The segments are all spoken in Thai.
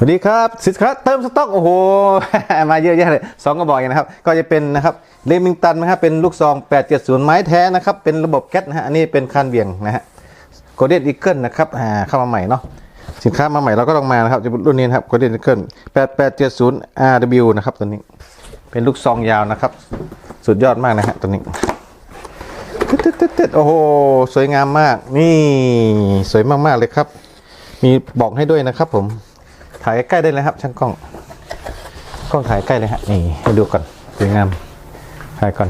สวัสดีครับสินค้าเติมสต็อกโอ้โหมาเยอะแยะเลยสองกระบอกเองนะครับ ก็จะเป็นนะครับเลมิงตันนะครับเป็นลูกซอง 870 ไม้แท้นะครับ เป็นระบบแก๊สนะฮะอันนี้เป็นคันเบี่ยงนะฮะโกลเด้นอีเกิลนะครับอ่าเข้ามาใหม่เนาะสินค้ามาใหม่เราก็ต้องมานะครับจะเป็นรุ่นนี้นะครับโกลเด้นอีเกิล8870 RW นะครับตัวนี้ เป็นลูกซองยาวนะครับ สุดยอดมากนะฮะตัวนี้ตึ๊ดๆๆโอ้โหสวยงามมากนี่สวยมากๆเลยครับ มีบอกให้ด้วยนะครับผม ถ่ายใกล้ๆได้เลยครับ ช่างกล้อง กล้องถ่ายใกล้เลยฮะนี่ให้ดูก่อนสวยงามถ่ายก่อน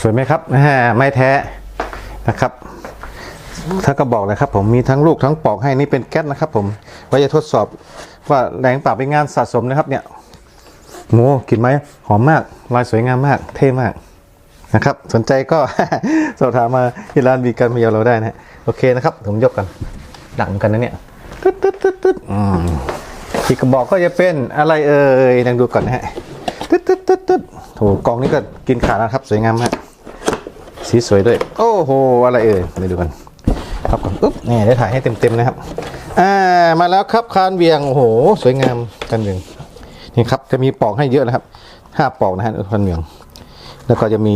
สวยไหมครับแหมไม่แท้นะครับ ถ้าก็บอกเลยครับ ผมมีทั้งลูกทั้งปอกให้นี่เป็นแก๊สนะครับ ผมไว้จะทดสอบว่าแรงป่าเป็นงานสะสมนะครับ เนี่ยโมกลินไหมหอมมากลายสวยงามมาก เท่มาก นะครับ สนใจก็สอบถามมาที่ร้านบีกันพยาเราได้นะโอเคนะครับ ผมยกกันดังกันนะเนี่ยตึ๊ดตึ๊ดตึ๊ดตึ๊ดอืมที่กระบอกก็จะเป็นอะไรเอ่ยลองดูก่อนนะฮะตึ๊ดตึ๊ดตึ๊ดตึ๊ดโถกองนี้ก็กินขาดนะครับ สวยงามมากสีสวยด้วย โอ้โห อะไรเอ่ยไปดูกันครับก่อนอุ๊บนี่ได้ถ่ายให้เต็มๆนะครับอ่ามาแล้วครับคานเวียงโอ้โห สวยงามกันเวียงนี่ครับจะมีปอกให้เยอะนะครับห้าปอกนะฮะพันเหมียง แล้วก็จะมี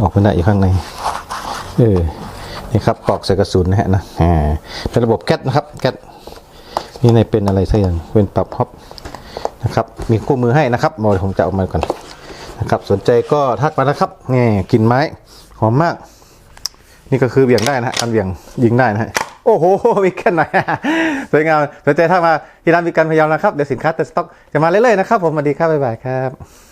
ออกไปได้อีกข้างใน เออ นี่ครับปอกใส่กระสุนนะฮะนะ อ่า เป็นระบบแก๊สนะครับ แก๊สนี่ในเป็นอะไรสักอย่าง เป็นปรับฮอปนะครับ มีคู่มือให้นะครับโมผมจะเอามาก่อนนะครับ สนใจก็ทักมานะครับ นี่กลินไม้ หอมมาก นี่ก็คือเบี่ยงได้นะฮะการเบี่ยงยิงได้นะฮะโอ้โหวิกเกนหน่อยสวยงามสนใจถ้ามาที่ร้านวิกันพยายามนะครับ เดี๋ยวสินค้าเต็มสต็อกจะมาเรื่อยๆนะครับ ผมสวัสดีครับ บ๊ายบายครับ